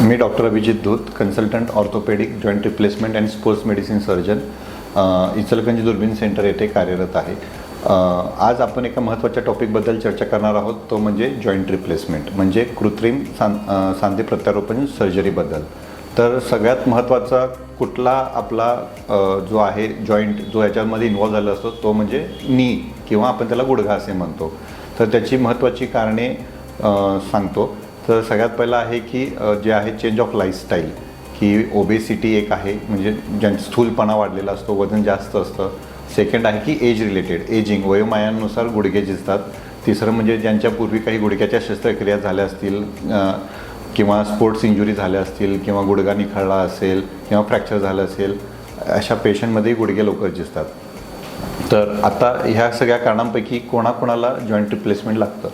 Me doctor Abhijit Dhoot consultant orthopaedic joint replacement and sports medicine surgeon Ichalkaranji दुर्बीन centre येथे कार्यरत आहे. आज आपण एका महत्त्वाच्या टॉपिकबद्दल चर्चा करणार आहोत तो म्हणजे जॉईंट रिप्लेसमेंट म्हणजे कृत्रिम सांध सांधे प्रत्यारोपण सर्जरीबद्दल तर सगळ्यात महत्त्वाचा कुठला आपला जो आहे जॉईंट जो याच्यामध्ये इन्वॉल्व झाला असतो तो म्हणजे नी किंवा आपण त्याला गुडघा असे म्हणतो. तर त्याची महत्त्वाची कारणे सांगतो. तर सगळ्यात पहिलं आहे की जे आहे चेंज ऑफ लाईफस्टाईल की ओबेसिटी एक आहे म्हणजे ज्यांचा स्थूलपणा वाढलेला असतो वजन जास्त असतं. सेकंड आहे की एज रिलेटेड एजिंग वयोमायानुसार गुडघे झिजतात. तिसरं म्हणजे ज्यांच्या पूर्वी काही गुडघ्याच्या शस्त्रक्रिया झाल्या असतील किंवा स्पोर्ट्स इंजुरी झाल्या असतील किंवा गुडघा निखळला असेल किंवा फ्रॅक्चर झालं असेल अशा पेशंटमध्येही गुडघे लवकर झिजतात. तर आता ह्या सगळ्या कारणांपैकी कोणाकोणाला जॉईंट रिप्लेसमेंट लागतं?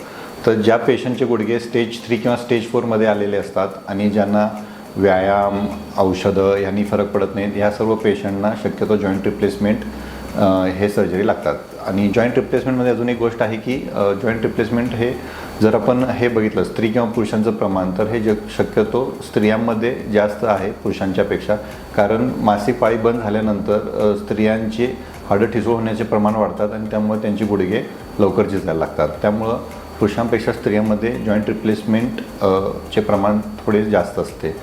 तर ज्या पेशंटचे गुडघे स्टेज थ्री किंवा स्टेज फोरमध्ये आलेले असतात आणि ज्यांना व्यायाम औषधं ह्यांनी फरक पडत नाहीत ह्या सर्व पेशंटना शक्यतो जॉईंट रिप्लेसमेंट हे सर्जरी लागतात. आणि जॉईंट रिप्लेसमेंटमध्ये अजून एक गोष्ट आहे की जॉईंट रिप्लेसमेंट हे जर आपण हे बघितलं स्त्री किंवा पुरुषांचं प्रमाण तर हे जग शक्यतो स्त्रियांमध्ये जास्त आहे पुरुषांच्यापेक्षा. कारण मासिक पाळी बंद झाल्यानंतर स्त्रियांची स्त्रियांचे हाडं ठिसूळ होण्याचे प्रमाण वाढतात आणि त्यामुळे त्यांची गुडघे लवकर झिजायला लागतात. त्यामुळं पुरुषांपेक्षा स्त्रियांमध्ये जॉईंट रिप्लेसमेंट चे प्रमाण थोडे जास्त असते.